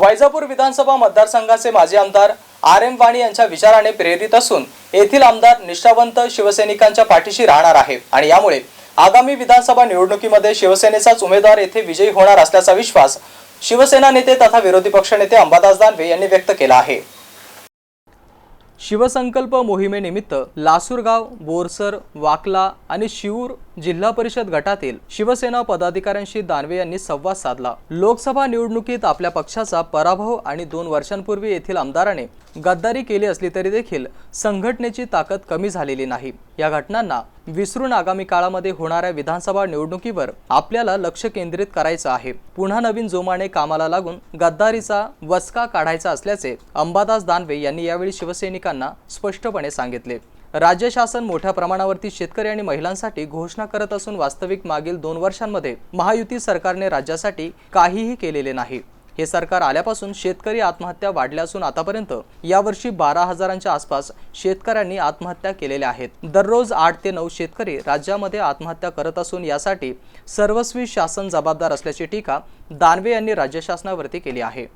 वैजापूर विधानसभा मतदारसंघाचे माजी आमदार आर एम वाणी यांच्या विचाराने प्रेरित असून येथील आमदार निष्ठावंत शिवसैनिकांच्या पाठीशी राहणार आहे. आणि यामुळे आगामी विधानसभा निवडणुकीमध्ये शिवसेनेचाच उमेदवार येथे विजयी होणार असल्याचा विश्वास शिवसेना नेते तथा विरोधी पक्षनेते अंबादास दानवे यांनी व्यक्त केला आहे. शिवसंकल्प मोहिमेनिमित्त लासूरगाव बोरसर वाकला आणि शिऊर जिल्हा परिषद गटातील शिवसेना पदाधिकाऱ्यांशी दानवे यांनी संवाद साधला. लोकसभा निवडणुकीत आपल्या पक्षाचा पराभव आणि दोन वर्षांपूर्वी येथील आमदाराने गद्दारी केली असली तरी देखील संघटनेची ताकद कमी झालेली नाही. या घटनांना विसरून आगामी काळामध्ये होणाऱ्या विधानसभा निवडणुकीवर आपल्याला लक्ष केंद्रित करायचं आहे. पुन्हा नवीन जोमाने कामाला लागून गद्दारीचा वचका काढायचा असल्याचे अंबादास दानवे यांनी यावेळी शिवसैनिकांना स्पष्टपणे सांगितले. राज्य शासन मोठ्या प्रमाणावरती शेतकरी आणि महिलांसाठी घोषणा करत असून वास्तविक मागील दोन वर्षांमध्ये महायुती सरकारने राज्यासाठी काहीही केलेले नाही. हे सरकार आल्यापासून शेतकरी आत्महत्या वाढल्या असून आतापर्यंत यावर्षी बारा हजारांच्या आसपास शेतकऱ्यांनी आत्महत्या केलेल्या आहेत. दररोज आठ ते नऊ शेतकरी राज्यामध्ये आत्महत्या करत असून यासाठी सर्वस्वी शासन जबाबदार असल्याची टीका दानवे यांनी राज्य शासनावरती केली आहे.